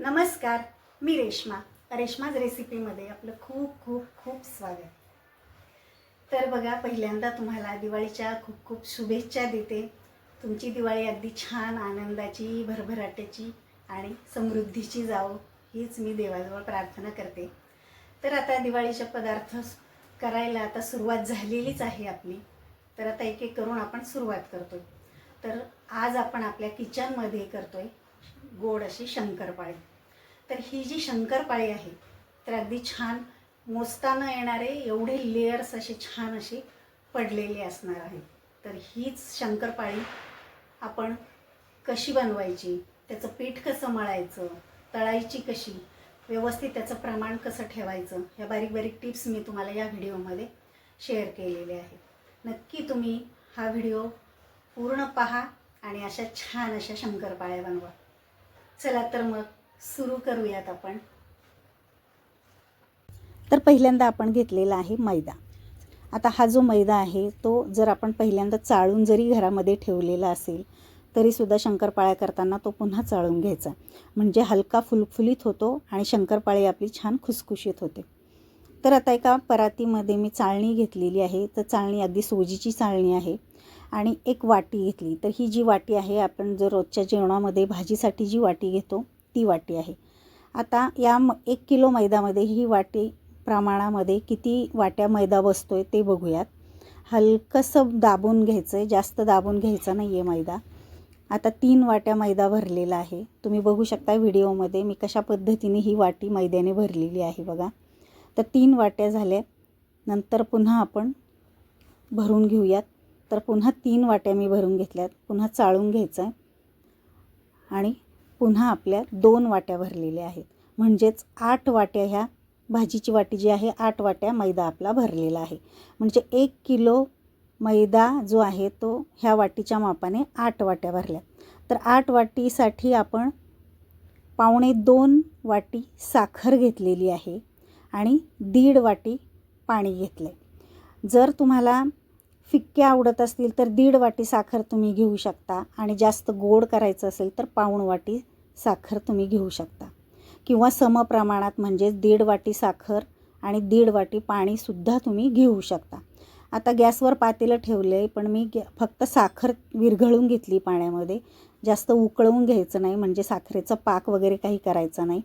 नमस्कार मी रेश्मा. रेश्माज रेसिपीमध्ये आपलं खूप खूप खूप स्वागत. तर बघा पहिल्यांदा तुम्हाला दिवाळीच्या खूप खूप शुभेच्छा देते. तुमची दिवाळी अगदी छान आनंदाची भरभराट्याची आणि समृद्धीची जावो हीच मी देवाजवळ प्रार्थना करते. तर आता दिवाळीचे पदार्थ करायला आता सुरुवात झालेलीच आहे आपली. तर आता एक एक करून आपण सुरुवात करतो. तर आज आपण आपल्या किचनमध्ये करतोय गोड अशी शंकरपाळी. तर ही जी शंकरपाळी आहे तर अगदी छान मोजताना येणारे एवढे लेयर्स असे छान असे पडलेले असणार आहे तर हीच शंकरपाळी आपण कशी बनवायची त्याचं पीठ कसं मळायचं तळायची कशी व्यवस्थित त्याचं प्रमाण कसं ठेवायचं ह्या बारीक बारीक टिप्स मी तुम्हाला या व्हिडिओमध्ये शेअर केलेले आहेत. नक्की तुम्ही हा व्हिडिओ पूर्ण पहा आणि अशा छान अशा शंकरपाळ्या बनवा. चला तर मग सुरू करूयात आपण. तर पहिल्यांदा आपण घेतलेला आहे मैदा. आता हा जो मैदा आहे तो जर आपण पहिल्यांदा चाळून जरी घरामध्ये ठेवलेला असेल तरीसुद्धा शंकरपाळ्या करताना तो पुन्हा चाळून घ्यायचा. म्हणजे हलका फुलफुलीत होतो आणि शंकरपाळी आपली छान खुसखुशीत होते. तर आता एका परातीमध्ये मी चाळणी घेतलेली आहे. तर चाळणी अगदी सोजीची चाळणी आहे. आणि एक वाटी घेतली. तर ही जी वाटी आहे आपण जर रोजच्या जेवणामध्ये भाजीसाठी जी वाटी घेतो ती वाटी आहे. आता या म एक किलो मैद्यामध्ये ही वाटी प्रमाणामध्ये किती वाट्या मैदा बसतो आहे ते बघूयात. हलकंसं दाबून घ्यायचं आहे जास्त दाबून घ्यायचं नाही आहे मैदा. आता तीन वाट्या मैदा भरलेला आहे. तुम्ही बघू शकता व्हिडिओमध्ये मी कशा पद्धतीने ही वाटी मैद्याने भरलेली आहे बघा. तर तीन वाट्या झाल्या नंतर पुन्हा आपण भरून घेऊयात. तर पुन्हा तीन वाट्या मी भरून घेतल्यात. पुन्हा चाळून घ्यायचं आहे आणि पुन्हा आपल्या दोन वाट्या भरलेल्या आहेत. म्हणजेच आठ वाट्या ह्या भाजीची वाटी जी आहे आठ वाट्या मैदा आपला भरलेला आहे. म्हणजे एक किलो मैदा जो आहे तो ह्या वाटीच्या मापाने आठ वाट्या भरल्या. तर आठ वाटीसाठी आपण पावणे दोन वाटी साखर घेतलेली आहे आणि दीड वाटी पाणी घेतलं आहे जर तुम्हाला फिक्के आवडत असतील तर दीड वाटी साखर तुम्ही घेऊ शकता. आणि जास्त गोड करायचं असेल तर पाऊण वाटी साखर तुम्ही घेऊ शकता. किंवा समप्रमाणात म्हणजेच दीड वाटी साखर आणि दीड वाटी पाणीसुद्धा तुम्ही घेऊ शकता. आता गॅसवर पातेलं ठेवलं आहे पण मी गॅ फक्त साखर विरघळून घेतली पाण्यामध्ये. जास्त उकळवून घ्यायचं नाही म्हणजे साखरेचा पाक वगैरे काही करायचा नाही.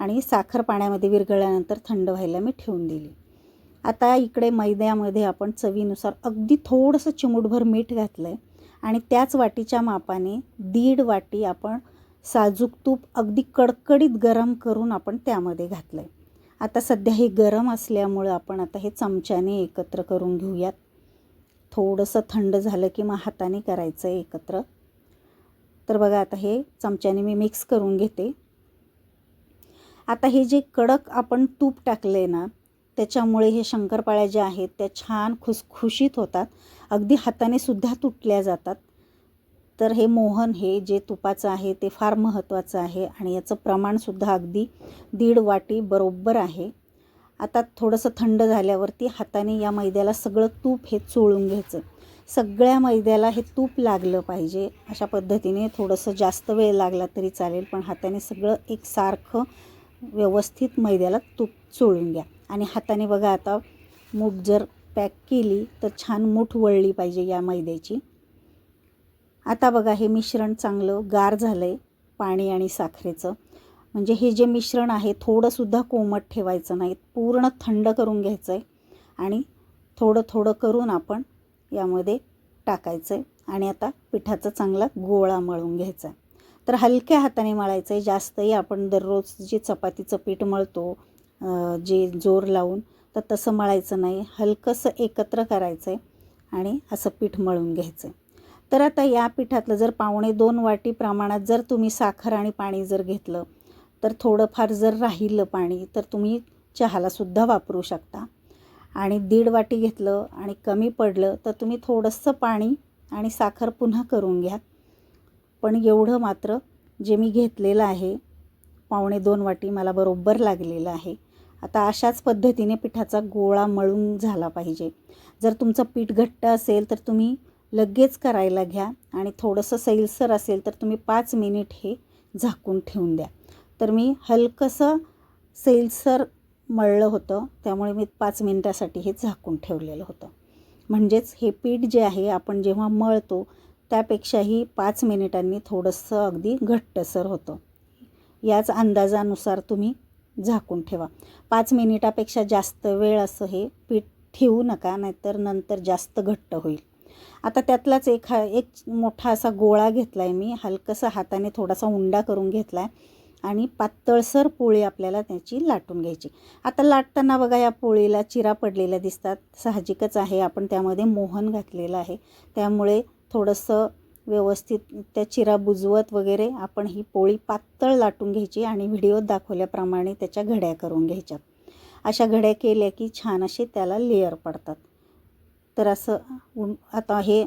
आणि साखर पाण्यामध्ये विरघळल्यानंतर थंड व्हायला मी ठेवून दिली. आता इकडे मैद्यामध्ये आपण चवीनुसार अगदी थोडंसं चिमूटभर मीठ घातलं आहे आणि त्याच वाटीच्या मापाने दीड वाटी आपण साजूक तूप अगदी कडकडीत गरम करून आपण त्यामध्ये घातलं आहे आता सध्या हे गरम असल्यामुळं आपण आता हे चमच्याने एकत्र करून घेऊयात. थोडंसं थंड झालं की मग हाताने करायचं आहे एकत्र. तर बघा आता हे चमच्याने मी मिक्स करून घेते. आता हे जे कडक आपण तूप टाकले ना त्याच्यामुळे हे शंकरपाळ्या ज्या आहेत त्या छान खुसखुशीत होतात. अगदी हाताने सुद्धा तुटल्या जातात. तर हे मोहन हे जे तुपाचं आहे ते फार महत्त्वाचं आहे आणि याचं प्रमाणसुद्धा अगदी दीड वाटी बरोबर आहे. आता थोडंसं थंड झाल्यावरती हाताने या मैद्याला सगळं तूप हे चोळून घ्यायचं. सगळ्या मैद्याला हे तूप लागलं पाहिजे. अशा पद्धतीने थोडंसं जास्त वेळ लागला तरी चालेल पण हाताने सगळं एकसारखं व्यवस्थित मैद्याला तूप चोळून घ्या. आणि हाताने बघा आता मूठ जर पॅक केली तर छान मूठ वळली पाहिजे या मैद्याची. आता बघा हे मिश्रण चांगलं गार झालं आहे पाणी आणि साखरेचं. म्हणजे हे जे मिश्रण आहे थोडंसुद्धा कोमट ठेवायचं नाही पूर्ण थंड करून घ्यायचं आहे आणि थोडं थोडं करून आपण यामध्ये टाकायचं आहे आणि आता पिठाचा चांगला गोळा मळून घ्यायचा आहे तर हलक्या हाताने मळायचं आहे जास्तही आपण दररोज जे चपातीचं पीठ मळतो जे जोर लावून तर तसं मळायचं नाही. हलकंसं एकत्र करायचं आहे आणि असं पीठ मळून घ्यायचं आहे तर आता या पिठातलं जर पावणे दोन वाटी प्रमाणात जर तुम्ही साखर आणि पाणी जर घेतलं तर थोडंफार जर राहिलं पाणी तर तुम्ही चहालासुद्धा वापरू शकता. आणि दीड वाटी घेतलं आणि कमी पडलं तर तुम्ही थोडंसं पाणी आणि साखर पुन्हा करून घ्या. पण एवढं मात्र जे मी घेतलेलं आहे पावणे दोन वाटी मला बरोबर लागलेलं आहे. आता अशाच पद्धतीने पिठाचा गोळा मळून झाला पाहिजे. जर तुमचं पीठ घट्ट असेल तर तुम्ही लगेच करायला घ्या आणि थोडंसं सैलसर असेल तर तुम्ही पाच मिनिट हे झाकून ठेवून द्या. तर मी हलकंसं सैलसर मळलं होतं त्यामुळे मी पाच मिनटासाठी हे झाकून ठेवलेलं होतं. म्हणजेच हे पीठ जे आहे आपण जेव्हा मळतो त्यापेक्षाही पाच मिनिटांनी थोडंसं अगदी घट्टसर होतं. याच अंदाजानुसार तुम्ही झाकून ठेवा. पाच मिनिटापेक्षा जास्त वेळ असं हे पीठ ठेवू नका नाहीतर नंतर जास्त घट्ट होईल. आता त्यातलाच एक हा एक मोठा असा गोळा घेतला आहे मी. हलकंसं हाताने थोडासा उंडा करून घेतला आहे आणि पातळसर पोळी आपल्याला त्याची लाटून घ्यायची. आता लाटताना बघा या पोळीला चिरा पडलेल्या दिसतात. साहजिकच आहे. आपण त्यामध्ये मोहन घातलेलं आहे. त्यामुळे थोडंसं व्यवस्थित त्या चिरा बुजवत वगैरे आपण ही पोळी पातळ लाटून घ्यायची आणि व्हिडिओत दाखवल्याप्रमाणे त्याच्या घड्या करून घ्यायच्या. अशा घड्या केल्या की छान असे त्याला लेअर पडतात. तर असं आता हे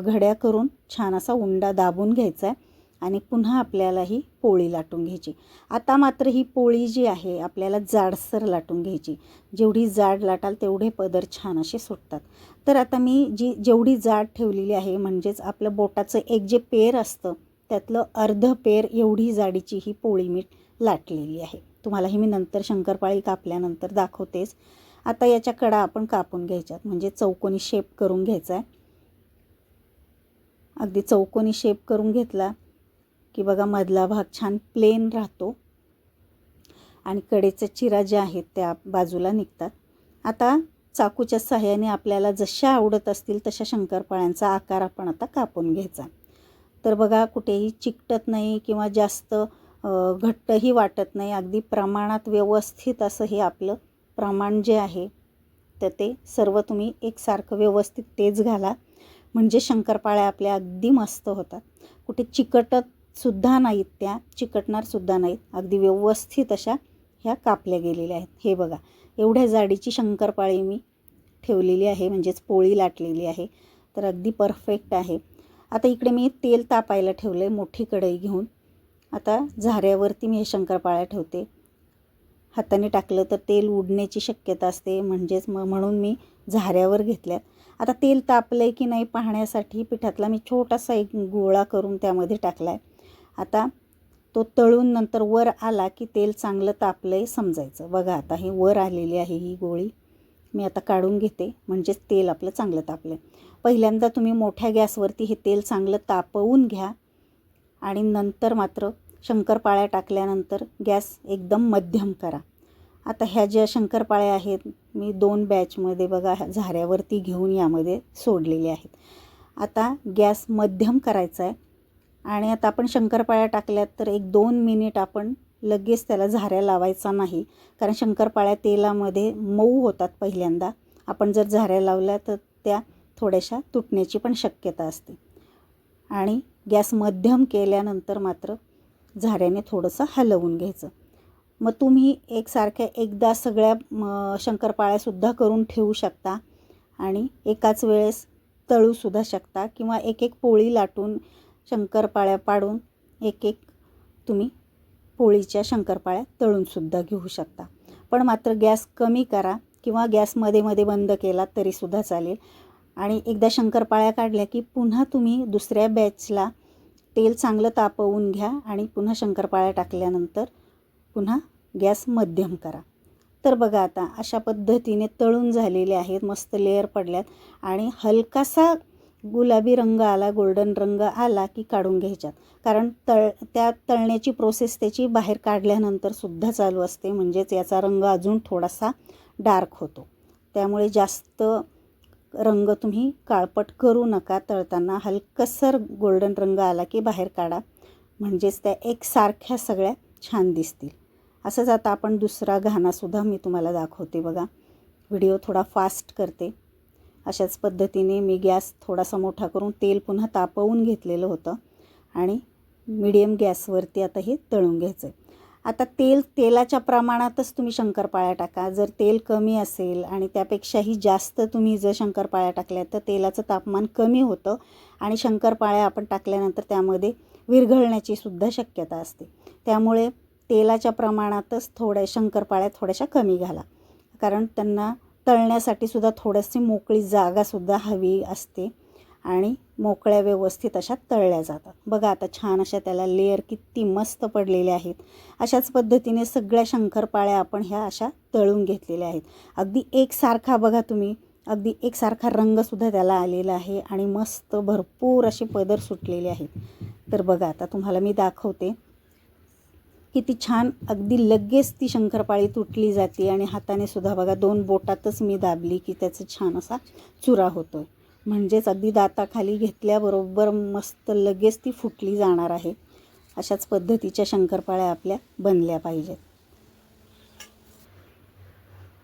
घड्या करून छान असा उंडा दाबून घ्यायचा आहे आणि पुन्हा आपल्याला ही पोळी लाटून घ्यायची. आता मात्र ही पोळी जी आहे आपल्याला जाडसर लाटून घ्यायची. जेवढी जाड लाटाल तेवढे पदर छान असे सुटतात. तर आता मी जी जेवढी जाड ठेवलेली आहे म्हणजेच आपलं बोटाचं एक जे पेर असतं त्यातलं अर्ध पेर एवढी जाडीची ही पोळी मीठ लाटलेली आहे. तुम्हाला ही मी नंतर शंकरपाळी कापल्यानंतर दाखवतेच. आता याच्या कडा आपण कापून घ्यायच्यात म्हणजे चौकोनी शेप करून घ्यायचा आहे अगदी चौकोनी शेप करून घेतला की बघा मधला भाग छान प्लेन राहतो. आणि कडेचे चिरा ज्या आहेत त्या बाजूला निघतात. आता चाकूच्या सहाय्याने आपल्याला जशा आवडत असतील तशा शंकरपाळ्यांचा आकार आपण आता कापून घ्यायचा. तर बघा कुठेही चिकटत नाही किंवा जास्त घट्टही वाटत नाही अगदी प्रमाणात व्यवस्थित असं हे आपलं प्रमाण जे आहे तर ते सर्व तुम्ही एकसारखं व्यवस्थित तेच घाला. म्हणजे शंकरपाळ्या आपल्या अगदी मस्त होतात. कुठे चिकटत सुद्धा नाहीत त्या चिकटणारसुद्धा नाहीत. अगदी व्यवस्थित अशा ह्या कापल्या गेलेल्या आहेत. हे बघा एवढ्या जाडीची शंकरपाळी मी ठेवलेली आहे म्हणजेच पोळी लाटलेली आहे. तर अगदी परफेक्ट आहे. आता इकडे मी तेल तापायला ठेवलं आहे मोठी कढई घेऊन. आता झाऱ्यावरती मी हे शंकरपाळ्या ठेवते. हाताने टाकलं तर तेल उडण्याची शक्यता असते म्हणजेच मग म्हणून मी झाऱ्यावर घेतल्या. आता तेल तापलं आहे की नाही पाहण्यासाठी पिठातला मी छोटासा एक गोळा करून त्यामध्ये टाकला आहे आता तो तळून नंतर वर आला की तेल चांगलं तापलं आहे समजायचं. बघा आता हे वर आलेली आहे ही गोळी. मी आता काढून घेते. म्हणजेच तेल आपलं चांगलं तापलं आहे पहिल्यांदा तुम्ही मोठ्या गॅसवरती हे तेल चांगलं तापवून घ्या. आणि नंतर मात्र शंकरपाळ्या टाकल्यानंतर गॅस एकदम मध्यम करा. आता ह्या ज्या शंकरपाळ्या आहेत मी दोन बॅचमध्ये बघा झाऱ्यावरती घेऊन यामध्ये सोडलेले आहेत. आता गॅस मध्यम करायचा आहे आणि आता आपण शंकरपाळ्या टाकल्यात तर एक दोन मिनिट आपण लगेच त्याला झाऱ्या लावायचा नाही. कारण शंकरपाळ्या तेलामध्ये मऊ होतात पहिल्यांदा. आपण जर झाऱ्या लावल्या तर त्या थोड्याशा तुटण्याची पण शक्यता असते. आणि गॅस मध्यम केल्यानंतर मात्र झाऱ्याने थोडंसं हलवून घ्यायचं. मग तुम्ही एकसारख्या एकदा सगळ्या शंकरपाळ्यासुद्धा करून ठेवू शकता. आणि एकाच वेळेस तळूसुद्धा शकता. किंवा एक एक पोळी लाटून शंकरपाळ्या पाडून एक एक तुम्ही पोळीच्या शंकरपाळ्या तळूनसुद्धा घेऊ शकता. पण मात्र गॅस कमी करा किंवा गॅसमध्ये मध्ये बंद केला तरीसुद्धा चालेल. आणि एकदा शंकरपाळ्या काढल्या की पुन्हा तुम्ही दुसऱ्या बॅचला तेल चांगलं तापवून घ्या आणि पुन्हा शंकरपाळ्या टाकल्यानंतर पुन्हा गॅस मध्यम करा. तर बघा आता अशा पद्धतीने तळून झालेले आहेत मस्त लेअर पडल्यात आणि हलकासा गुलाबी रंग आला गोल्डन रंग आला की काढून घ्यायच्यात. कारण तळ त्या तळण्याची प्रोसेस त्याची बाहेर काढल्यानंतर सुद्धा चालू असते. म्हणजेच याचा रंग अजून थोडासा डार्क होतो. त्यामुळे जास्त रंग तुम्ही काळपट करू नका. तळताना हलकसर गोल्डन रंग आला की बाहेर काढा. म्हणजेच त्या एकसारख्या सगळ्या छान दिसतील. असंच आता आपण दुसरा घाणासुद्धा मी तुम्हाला दाखवते बघा. व्हिडिओ थोडा फास्ट करते. अशाच पद्धतीने मी गॅस थोडासा मोठा करून तेल पुन्हा तापवून घेतलेलं होतं आणि मिडियम गॅसवरती आता हे तळून घ्यायचं आहे. आता तेल तेलाच्या प्रमाणातच तुम्ही शंकरपाळ्या टाका. जर तेल कमी असेल आणि त्यापेक्षाही जास्त तुम्ही जर शंकरपाळ्या टाकल्या तर तेलाचं तापमान कमी होतं आणि शंकरपाळ्या आपण टाकल्यानंतर त्यामध्ये विरघळण्याची सुद्धा शक्यता असते. त्यामुळे तेलाच्या प्रमाणातच थोड्या शंकरपाळ्या थोड्याशा कमी घाला. कारण त्यांना तळण्यासाठी सुद्धा थोडीशी मोकळी जागासुद्धा हवी असते. आणि मोकळ्या व्यवस्थित अशा तळल्या जातात. बघा आता छान अशा त्याला लेअर किती मस्त पडलेल्या आहेत. अशाच पद्धतीने सगळ्या शंकरपाळ्या आपण ह्या अशा तळून घेतलेल्या आहेत. अगदी एकसारखा बघा तुम्ही. अगदी एकसारखा रंगसुद्धा त्याला आलेला आहे आणि मस्त भरपूर असे पदर सुटलेले आहेत. तर बघा आता तुम्हाला मी दाखवते. किती छान अगदी लगेच ती शंकरपाळी तुटली जाते आणि हाताने सुद्धा बघा दोन बोटातच मी दाबली की त्याचा छान असा चुरा होतो आहे म्हणजेच अगदी दाताखाली घेतल्याबरोबर मस्त लगेच ती फुटली जाणार आहे. अशाच पद्धतीच्या शंकरपाळ्या आपल्या बनल्या पाहिजेत.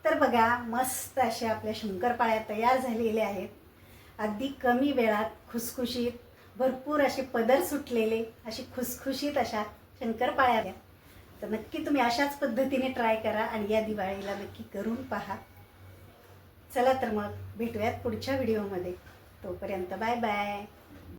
तर बघा मस्त अशा आपल्या शंकरपाळ्या तयार झालेल्या आहेत. अगदी कमी वेळात खुसखुशीत भरपूर असे पदर सुटलेले अशी खुसखुशीत अशा शंकरपाळ्या द्या. तर नक्की तुम्ही अशाच पद्धतीने ट्राय करा आणि या दिवाळीला नक्की करून पहा. चला तर मग भेटूयात पुढच्या व्हिडिओमध्ये तोपर्यंत बाय बाय